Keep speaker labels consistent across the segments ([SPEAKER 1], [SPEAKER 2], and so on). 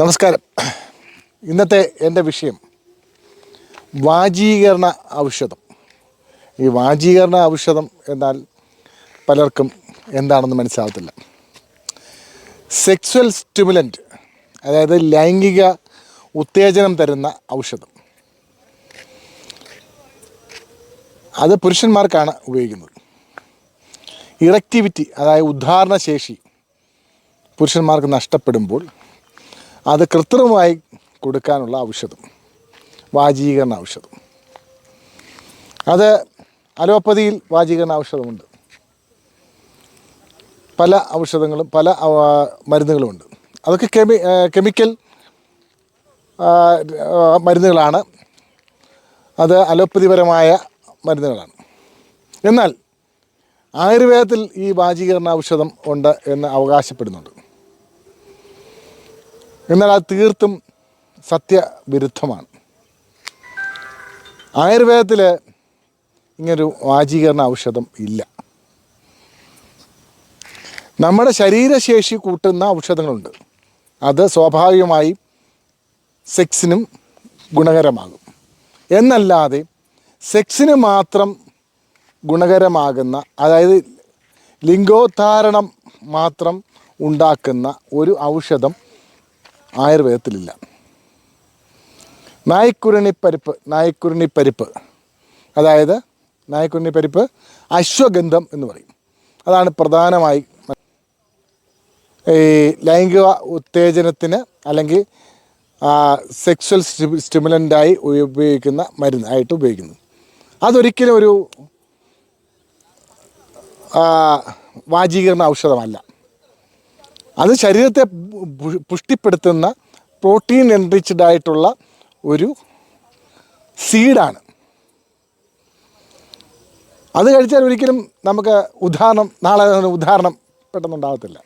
[SPEAKER 1] നമസ്കാരം. ഇന്നത്തെ എന്റെ വിഷയം വാജീകരണ ഔഷധം. ഈ വാജീകരണ ഔഷധം എന്നാൽ പലർക്കും എന്താണെന്ന് മനസ്സിലാവത്തില്ല. സെക്സ്വൽ സ്റ്റിമുലന്റ് അതായത് ലൈംഗിക ഉത്തേജനം തരുന്ന ഔഷധം. അത് പുരുഷന്മാർക്കാണ് ഉപയോഗിക്കുന്നത്. ഇറക്റ്റിവിറ്റി അതായത് ഉദ്ധാരണശേഷി പുരുഷന്മാർക്ക് നഷ്ടപ്പെടുമ്പോൾ അത് കൃത്രിമമായി കൊടുക്കാനുള്ള ഔഷധം വാജീകരണ ഔഷധം. അത് അലോപ്പതിയിൽ വാജീകരണ ഔഷധമുണ്ട്. പല ഔഷധങ്ങളും പല മരുന്നുകളുമുണ്ട്. അതൊക്കെ കെമി കെമിക്കൽ മരുന്നുകളാണ്. അത് അലോപ്പതിപരമായ മരുന്നുകളാണ്. എന്നാൽ ആയുർവേദത്തിൽ ഈ വാജീകരണ ഔഷധം ഉണ്ട് എന്ന് അവകാശപ്പെടുന്നുണ്ട്. എന്നാൽ അത് തീർത്തും സത്യവിരുദ്ധമാണ്. ആയുർവേദത്തിൽ ഇങ്ങനൊരു വാചീകരണ ഔഷധം ഇല്ല. നമ്മുടെ ശരീരശേഷി കൂട്ടുന്ന ഔഷധങ്ങളുണ്ട്. അത് സ്വാഭാവികമായി സെക്സിനും ഗുണകരമാകും. എന്നല്ലാതെ സെക്സിന് മാത്രം ഗുണകരമാകുന്ന അതായത് ലിംഗോദ്ധാരണം മാത്രം ഉണ്ടാക്കുന്ന ഒരു ഔഷധം ആയുർവേദത്തിലില്ല. നായ്ക്കുരുണിപ്പരിപ്പ് നായ്ക്കുരുണിപ്പരിപ്പ്. അതായത് നായ്ക്കുരുണിപ്പരിപ്പ് അശ്വഗന്ധം എന്ന് പറയും. അതാണ് പ്രധാനമായി ഈ ലൈംഗിക ഉത്തേജനത്തിന് അല്ലെങ്കിൽ സെക്സ്വൽ സ്റ്റിമുലന്റായി ഉപയോഗിക്കുന്ന മരുന്ന് ആയിട്ട് ഉപയോഗിക്കുന്നത് അതൊരിക്കലും ഒരു വാചീകരണ ഔഷധമല്ല. അത് ശരീരത്തെ പുഷ്ടിപ്പെടുത്തുന്ന പ്രോട്ടീൻ എൻറിച്ച്ഡ് ആയിട്ടുള്ള ഒരു സീഡാണ്. അത് കഴിച്ചാൽ ഒരിക്കലും നമുക്ക് ഉദാഹരണം നാളെ ഉദാഹരണം പെട്ടെന്നുണ്ടാകത്തില്ല.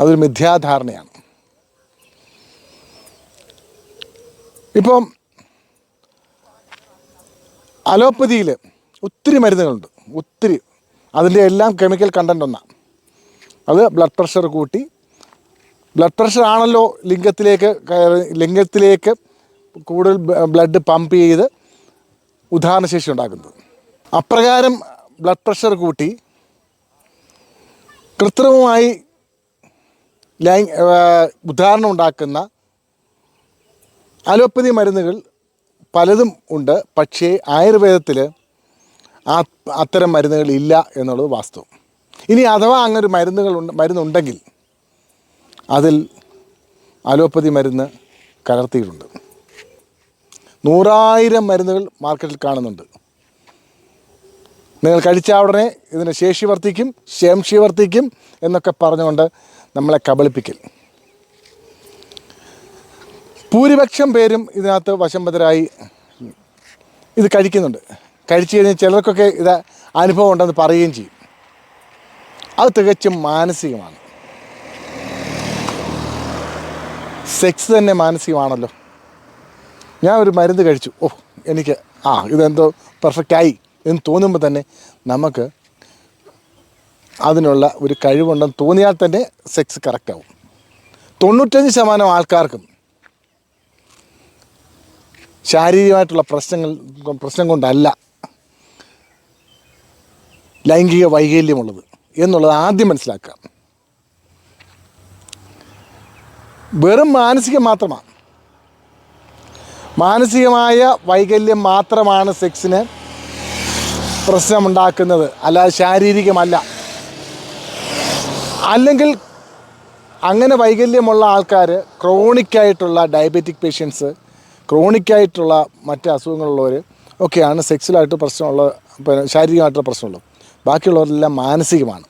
[SPEAKER 1] അതൊരു മിഥ്യാധാരണയാണ്. ഇപ്പം അലോപ്പതിയിൽ ഒത്തിരി മരുന്നുകളുണ്ട്. ഒത്തിരി. അതിന്റെ എല്ലാം കെമിക്കൽ കണ്ടന്റ് ഒന്നാണ് അത് ബ്ലഡ് പ്രഷർ കൂട്ടി. ബ്ലഡ് പ്രഷർ ആണല്ലോ ലിംഗത്തിലേക്ക് ലിംഗത്തിലേക്ക് കൂടുതൽ ബ്ലഡ് പമ്പ് ചെയ്ത് ഉദാഹരണശേഷി ഉണ്ടാക്കുന്നത്. അപ്രകാരം ബ്ലഡ് പ്രഷർ കൂട്ടി കൃത്രിമമായി ലൈ ഉദാഹരണം ഉണ്ടാക്കുന്ന അലോപ്പതി മരുന്നുകൾ പലതും ഉണ്ട്. പക്ഷേ ആയുർവേദത്തിൽ അത്തരം മരുന്നുകൾ ഇല്ല എന്നുള്ളത് വാസ്തവം. ഇനി അഥവാ അങ്ങനെ മരുന്നുകൾ മരുന്നുണ്ടെങ്കിൽ അതിൽ അലോപ്പതി മരുന്ന് കലർത്തിയിട്ടുണ്ട്. നൂറായിരം മരുന്നുകൾ മാർക്കറ്റിൽ കാണുന്നുണ്ട്. നിങ്ങൾ കഴിച്ച ഉടനെ ഇതിന് ശേഷി വർദ്ധിക്കും ശേംഷി വർദ്ധിക്കും എന്നൊക്കെ പറഞ്ഞുകൊണ്ട് നമ്മളെ കബളിപ്പിക്കൽ. ഭൂരിപക്ഷം പേരും ഇതിനകത്ത് വശംബദ്ധരായി ഇത് കഴിക്കുന്നുണ്ട്. കഴിച്ചു കഴിഞ്ഞാൽ ചിലർക്കൊക്കെ ഇത് അനുഭവം ഉണ്ടെന്ന് പറയുകയും ചെയ്യും. അത് തികച്ചും മാനസികമാണ്. സെക്സ് തന്നെ മാനസികമാണല്ലോ. ഞാൻ ഒരു മരുന്ന് കഴിച്ചു. ഓ എനിക്ക് ആ ഇതെന്തോ പെർഫെക്റ്റ് ആയി എന്ന് തോന്നുമ്പോൾ തന്നെ നമുക്ക് അതിനുള്ള ഒരു കഴിവുണ്ടെന്ന് തോന്നിയാൽ തന്നെ സെക്സ് കറക്റ്റാവും തൊണ്ണൂറ്റഞ്ച് ശതമാനം ആൾക്കാർക്കും ശാരീരികമായിട്ടുള്ള പ്രശ്നങ്ങൾ പ്രശ്നം കൊണ്ടല്ല ലൈംഗിക വൈകല്യമുള്ളത്. എന്നുള്ളത് ആദ്യം മനസ്സിലാക്കുക. വെറും മാനസികം മാത്രമാണ്. മാനസികമായ വൈകല്യം മാത്രമാണ് സെക്സിന് പ്രശ്നമുണ്ടാക്കുന്നത്. അല്ലാതെ ശാരീരികമല്ല. അല്ലെങ്കിൽ അങ്ങനെ വൈകല്യമുള്ള ആൾക്കാർ ക്രോണിക്കായിട്ടുള്ള ഡയബറ്റിക് പേഷ്യൻസ് ക്രോണിക്കായിട്ടുള്ള മറ്റ് അസുഖങ്ങളുള്ളവർ ഒക്കെയാണ് സെക്സിലായിട്ട് പ്രശ്നമുള്ള ശാരീരികമായിട്ടുള്ള പ്രശ്നമുള്ളത്. ബാക്കിയുള്ളവരെല്ലാം മാനസികമാണ്.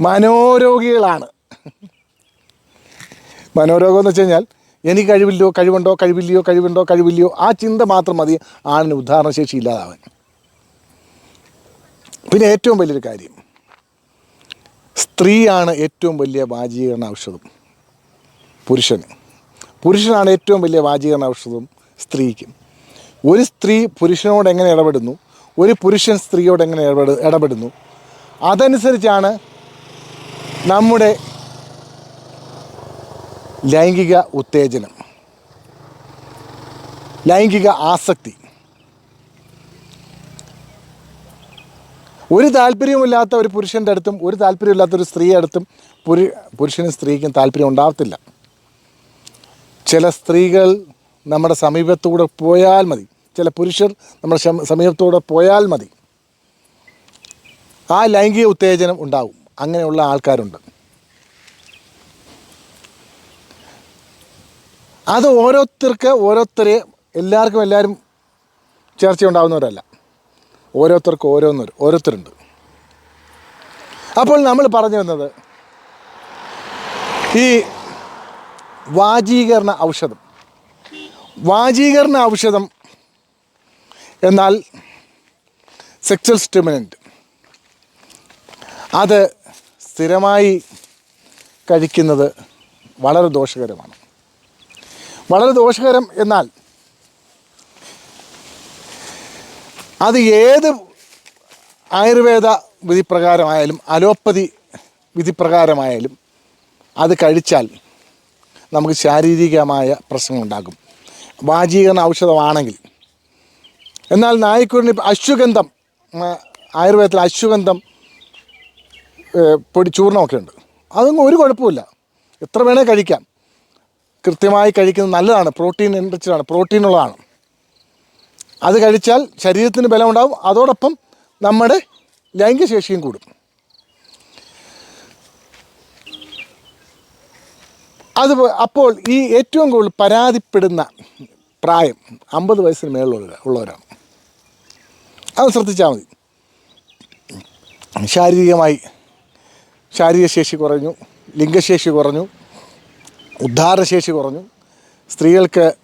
[SPEAKER 1] മനോരോഗികളാണ്. മനോരോഗം എന്ന് വെച്ച് കഴിഞ്ഞാൽ എനിക്ക് കഴിവില്ലയോ കഴിവുണ്ടോ കഴിവില്ലയോ കഴിവുണ്ടോ കഴിവില്ലയോ ആ ചിന്ത മാത്രം മതി. ആണിന് ഉദാഹരണശേഷി ഇല്ലാതാവാൻ. പിന്നെ ഏറ്റവും വലിയൊരു കാര്യം. സ്ത്രീയാണ് ഏറ്റവും വലിയ വാചീകരണ ഔഷധം. പുരുഷന്. പുരുഷനാണ് ഏറ്റവും വലിയ വാചീകരണ ഔഷധം സ്ത്രീക്ക്. ഒരു സ്ത്രീ പുരുഷനോട് എങ്ങനെ ഇടപെടുന്നു? ഒരു പുരുഷൻ സ്ത്രീയോട് എങ്ങനെ ഇടപെട ഇടപെടുന്നു? അതനുസരിച്ചാണ് നമ്മുടെ ലൈംഗിക ഉത്തേജനം ലൈംഗിക ആസക്തി. ഒരു താല്പര്യമില്ലാത്ത ഒരു പുരുഷന്റെ അടുത്തും ഒരു താല്പര്യമില്ലാത്ത ഒരു സ്ത്രീയുടെ അടുത്തും പുരു പുരുഷനും സ്ത്രീക്കും താല്പര്യം ഉണ്ടാകത്തില്ല ചില സ്ത്രീകൾ നമ്മുടെ സമീപത്തൂടെ പോയാൽ മതി. ചില പുരുഷർ നമ്മുടെ സമീപത്തോടെ പോയാൽ മതി. ആ ലൈംഗിക ഉത്തേജനം ഉണ്ടാവും. അങ്ങനെയുള്ള ആൾക്കാരുണ്ട്. അത് ഓരോരുത്തർക്ക് ഓരോരുത്തരെ എല്ലാവർക്കും എല്ലാവരും ചേർച്ച ഉണ്ടാകുന്നവരല്ല ഓരോരുത്തർക്ക് ഓരോന്നൊരു ഓരോരുത്തരുണ്ട്. അപ്പോൾ നമ്മൾ പറഞ്ഞു വന്നത് ഈ വാചീകരണ ഔഷധം. വാചീകരണ ഔഷധം എന്നാൽ സെക്സൽ സ്റ്റിമുലന്റ് അത് സ്ഥിരമായി കഴിക്കുന്നത് വളരെ ദോഷകരമാണ്. വളരെ ദോഷകരം എന്നാൽ അത് ഏത് ആയുർവേദ വിധിപ്രകാരമായാലും അലോപ്പതി വിധിപ്രകാരമായാലും അത് കഴിച്ചാൽ നമുക്ക് ശാരീരികമായ പ്രശ്നങ്ങളുണ്ടാകും. വാജീകരണ ഔഷധമാണെങ്കിൽ എന്നാൽ നായ്ക്കുരുണി അശ്വഗന്ധം ആയുർവേദത്തിൽ അശ്വഗന്ധം പൊടി ചൂർണമൊക്കെ ഉണ്ട്. അതൊന്നും ഒരു കുഴപ്പമില്ല എത്ര വേണേൽ കഴിക്കാം. കൃത്യമായി കഴിക്കുന്നത് നല്ലതാണ്. പ്രോട്ടീൻ എൻറിച്ചഡാണ് പ്രോട്ടീൻ ഉള്ളതാണ്. അത് കഴിച്ചാൽ ശരീരത്തിന് ബലമുണ്ടാവും. അതോടൊപ്പം നമ്മുടെ ലൈംഗിക ശേഷിയും കൂടും. അത് അപ്പോൾ ഈ ഏറ്റവും കൂടുതൽ പരാതിപ്പെടുന്ന പ്രായം അമ്പത് വയസ്സിന് മേളിലുള്ള ഉള്ളവരാണ്. അത് ശ്രദ്ധിച്ചാൽ മതി. ശാരീരികമായി ശാരീരിക ശേഷി കുറഞ്ഞു ലിംഗശേഷി കുറഞ്ഞു ഉദ്ധാരശേഷി കുറഞ്ഞു. സ്ത്രീകൾക്ക്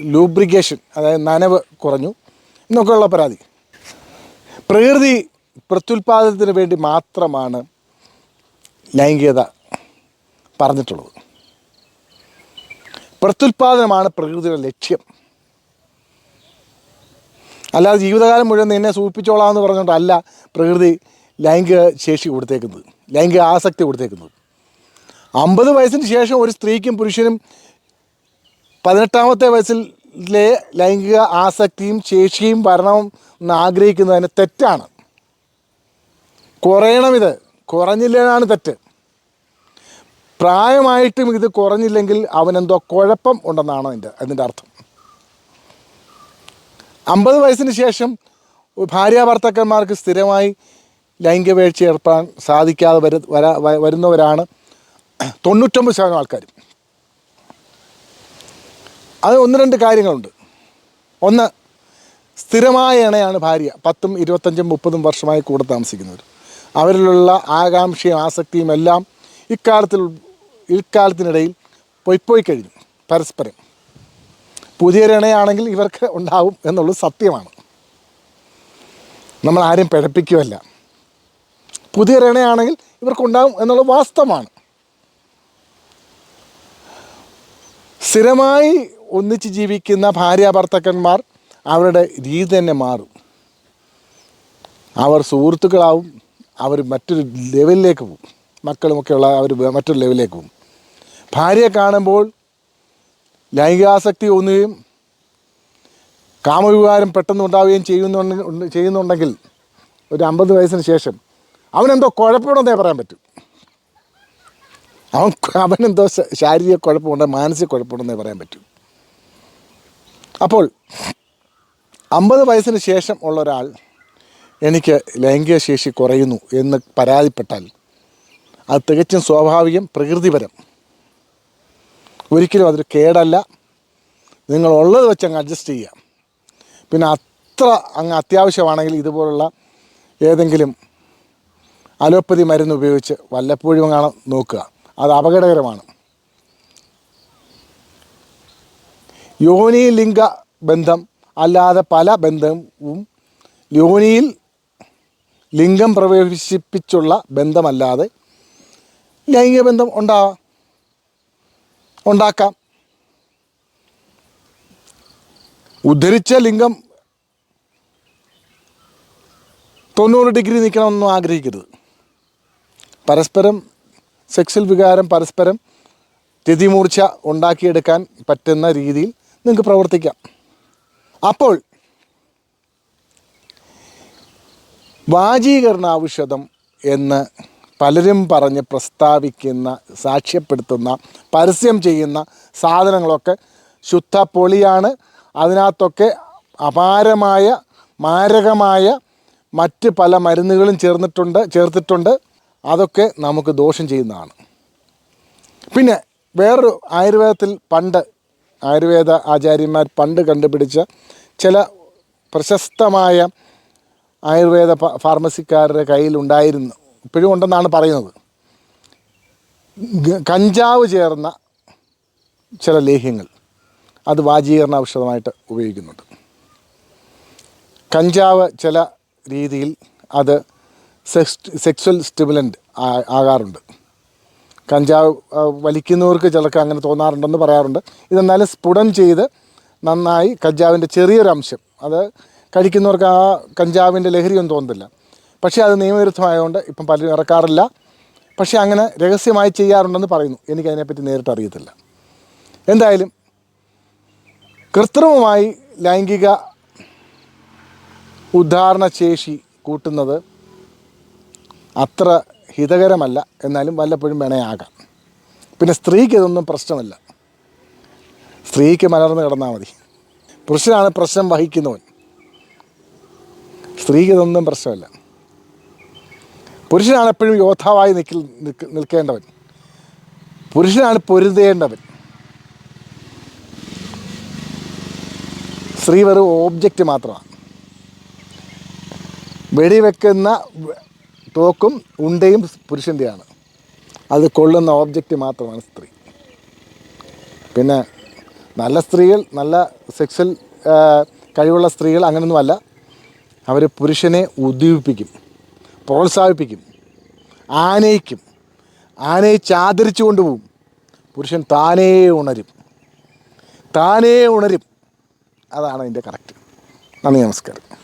[SPEAKER 1] ലൂബ്രിക്കേഷൻ അതായത് നനവ് കുറഞ്ഞു. എന്നൊക്കെയുള്ള പരാതി. പ്രകൃതി പ്രത്യുൽപാദനത്തിന് വേണ്ടി മാത്രമാണ് ലൈംഗികത പറഞ്ഞിട്ടുള്ളത്. പ്രത്യുൽപാദനമാണ് പ്രകൃതിയുടെ ലക്ഷ്യം. അല്ലാതെ ജീവിതകാലം മുഴുവൻ നിന്നെ സൂചിപ്പിച്ചോളാം എന്ന് പറഞ്ഞുകൊണ്ടല്ല പ്രകൃതി ലൈംഗിക ശേഷി കൊടുത്തേക്കുന്നത് ലൈംഗിക ആസക്തി കൊടുത്തേക്കുന്നത്. അമ്പത് വയസ്സിന് ശേഷം ഒരു സ്ത്രീക്കും പുരുഷനും പതിനെട്ടാമത്തെ വയസ്സിലെ ലൈംഗിക ആസക്തിയും ശേഷിയും വരണം എന്ന് ആഗ്രഹിക്കുന്നതിന് തെറ്റാണ്. കുറയണം ഇത്. കുറഞ്ഞില്ലാണ് തെറ്റ്. പ്രായമായിട്ടും ഇത് കുറഞ്ഞില്ലെങ്കിൽ അവനെന്തോ കുഴപ്പം ഉണ്ടെന്നാണ് അതിന്റെ അതിന്റെ അർത്ഥം. അമ്പത് വയസ്സിന് ശേഷം ഭാര്യ ഭർത്താക്കന്മാർക്ക് സ്ഥിരമായി ലൈംഗികവേഴ്ച ഏർപ്പെടാൻ സാധിക്കാതെ വരു വരാ വരുന്നവരാണ് തൊണ്ണൂറ്റൊമ്പത് ശതമാനം ആൾക്കാർ അത് ഒന്ന് രണ്ട് കാര്യങ്ങളുണ്ട്. ഒന്ന് സ്ഥിരമായ ഇണയാണ് ഭാര്യ. പത്തും ഇരുപത്തഞ്ചും മുപ്പതും വർഷമായി കൂടെ താമസിക്കുന്നവർ അവരിലുള്ള ആകാംക്ഷയും ആസക്തിയും എല്ലാം ഇക്കാലത്തിൽ ഇക്കാലത്തിനിടയിൽ പൊയ്പോയി കഴിഞ്ഞു. പരസ്പരം. പുതിയൊരു ഇണയാണെങ്കിൽ ഇവർക്ക് ഉണ്ടാവും എന്നുള്ളത് സത്യമാണ്. നമ്മൾ ആരും പിഴപ്പിക്കുമല്ല പുതിയൊരു ഇണയാണെങ്കിൽ ഇവർക്കുണ്ടാവും എന്നുള്ളത് വാസ്തവമാണ്. സ്ഥിരമായി ഒന്നിച്ച് ജീവിക്കുന്ന ഭാര്യ ഭർത്തക്കന്മാർ അവരുടെ രീതി തന്നെ മാറും. അവർ സുഹൃത്തുക്കളാവും അവർ മറ്റൊരു ലെവലിലേക്ക് പോകും മക്കളുമൊക്കെയുള്ള അവർ മറ്റൊരു ലെവലിലേക്ക് പോകും ഭാര്യയെ കാണുമ്പോൾ ലൈംഗികാസക്തി തോന്നുകയും കാമവികാരം പെട്ടെന്ന് ഉണ്ടാവുകയും ചെയ്യുന്നുണ്ട് ചെയ്യുന്നുണ്ടെങ്കിൽ ഒരു അമ്പത് വയസ്സിന് ശേഷം അവനെന്തോ കുഴപ്പമുണ്ടെന്നേ പറയാൻ പറ്റും. അവൻ അവനെന്തോ ശാരീരിക കുഴപ്പമുണ്ട് മാനസിക കുഴപ്പമുണ്ടെന്നേ പറയാൻ പറ്റും. അപ്പോൾ അമ്പത് വയസ്സിന് ശേഷം ഉള്ള ഒരാൾ എനിക്ക് ലൈംഗിക ശേഷി കുറയുന്നു എന്ന് പരാതിപ്പെട്ടാൽ അത് തികച്ചും സ്വാഭാവികം പ്രകൃതിപരം. ഒരിക്കലും അതൊരു കേടല്ല. നിങ്ങൾ ഉള്ളത് വെച്ച് അങ്ങ് അഡ്ജസ്റ്റ് ചെയ്യാം പിന്നെ അത്ര അങ്ങ് അത്യാവശ്യമാണെങ്കിൽ ഇതുപോലുള്ള ഏതെങ്കിലും അലോപ്പതി മരുന്ന് ഉപയോഗിച്ച് വല്ലപ്പോഴും കാണാൻ നോക്കുക. അത് അപകടകരമാണ്. യോനി ലിംഗ ബന്ധം അല്ലാതെ പല ബന്ധവും യോനിയിൽ ലിംഗം പ്രവേശിപ്പിച്ചുള്ള ബന്ധമല്ലാതെ ലൈംഗിക ബന്ധം ഉണ്ടാവാം. ഉണ്ടാക്കാം. ഉദ്ധരിച്ച ലിംഗം തൊണ്ണൂറ് ഡിഗ്രി നിൽക്കണമെന്നും ആഗ്രഹിക്കരുത്. പരസ്പരം സെക്സ്വൽ വികാരം പരസ്പരം രതിമൂർച്ച ഉണ്ടാക്കിയെടുക്കാൻ പറ്റുന്ന രീതിയിൽ നിങ്ങൾക്ക് പ്രവർത്തിക്കാം. അപ്പോൾ വാചീകരണ ഔഷധം എന്ന് പലരും പറഞ്ഞ് പ്രസ്താവിക്കുന്ന സാക്ഷ്യപ്പെടുത്തുന്ന പരസ്യം ചെയ്യുന്ന സാധനങ്ങളൊക്കെ ശുദ്ധ പൊളിയാണ് അതിനകത്തൊക്കെ അപാരമായ മാരകമായ മറ്റ് പല മരുന്നുകളും ചേർന്നിട്ടുണ്ട് ചേർത്തിട്ടുണ്ട്. അതൊക്കെ നമുക്ക് ദോഷം ചെയ്യുന്നതാണ്. പിന്നെ വേറൊരു ആയുർവേദത്തിൽ പണ്ട് ആയുർവേദ ആചാര്യന്മാർ പണ്ട് കണ്ടുപിടിച്ച ചില പ്രശസ്തമായ ആയുർവേദ ഫാർമസിക്കാരുടെ കയ്യിലുണ്ടായിരുന്നു. ഇപ്പോഴും ഉണ്ടെന്നാണ് പറയുന്നത്. കഞ്ചാവ് ചേർന്ന ചില ലേഹ്യങ്ങൾ അത് വാജീകരണ ഔഷധമായിട്ട് ഉപയോഗിക്കുന്നുണ്ട്. കഞ്ചാവ് ചില രീതിയിൽ അത് സെക്സ് സെക്സ്വൽ സ്റ്റിമുലന്റ് ആകാറുണ്ട്. കഞ്ചാവ് വലിക്കുന്നവർക്ക് ചിലർക്ക് അങ്ങനെ തോന്നാറുണ്ടെന്ന് പറയാറുണ്ട്. ഇതെന്നാലും സ്ഫുടം ചെയ്ത് നന്നായി കഞ്ചാവിന്റെ ചെറിയൊരു അംശം അത് കഴിക്കുന്നവർക്ക് ആ കഞ്ചാവിന്റെ ലഹരിയൊന്നും തോന്നുന്നില്ല. പക്ഷേ അത് നിയമവിരുദ്ധമായതുകൊണ്ട് ഇപ്പം പലരും ഇറക്കാറില്ല. പക്ഷേ അങ്ങനെ രഹസ്യമായി ചെയ്യാറുണ്ടെന്ന് പറയുന്നു. എനിക്കതിനെപ്പറ്റി നേരിട്ട് അറിയത്തില്ല. എന്തായാലും കൃത്രിമമായി ലൈംഗിക ഉദ്ധാരണ ശേഷി കൂട്ടുന്നത് അത്ര ഹിതകരമല്ല. എന്നാലും വല്ലപ്പോഴും വേണേയാകാം. പിന്നെ സ്ത്രീക്ക് ഇതൊന്നും പ്രശ്നമല്ല. സ്ത്രീക്ക് മലർന്ന് കിടന്നാൽ മതി. പുരുഷനാണ് പ്രശ്നം വഹിക്കുന്നവൻ. സ്ത്രീക്ക് ഇതൊന്നും പ്രശ്നമല്ല. പുരുഷനാണ് എപ്പോഴും യോദ്ധാവായി നിൽക്കി നിൽക്കേണ്ടവൻ. പുരുഷനാണ് പൊരുതേണ്ടവൻ. സ്ത്രീ വെറും ഓബ്ജക്റ്റ് മാത്രമാണ്. വെടിവെക്കുന്ന തോക്കും ഉണ്ടയും പുരുഷന്റെയാണ് അത് കൊള്ളുന്ന ഓബ്ജക്റ്റ് മാത്രമാണ് സ്ത്രീ. പിന്നെ നല്ല സ്ത്രീകൾ നല്ല സെക്സ്വൽ കഴിവുള്ള സ്ത്രീകൾ അങ്ങനെയൊന്നുമല്ല അവർ പുരുഷനെ ഉദ്ദീപിപ്പിക്കും. പ്രോത്സാഹിപ്പിക്കും ആനയിക്കും ആനയിച്ച് ആദരിച്ചു കൊണ്ടുപോകും. പുരുഷൻ താനേ ഉണരും. താനേ ഉണരും. അതാണ് അതിന്റെ കറക്റ്റ്. നന്ദി നമസ്കാരം.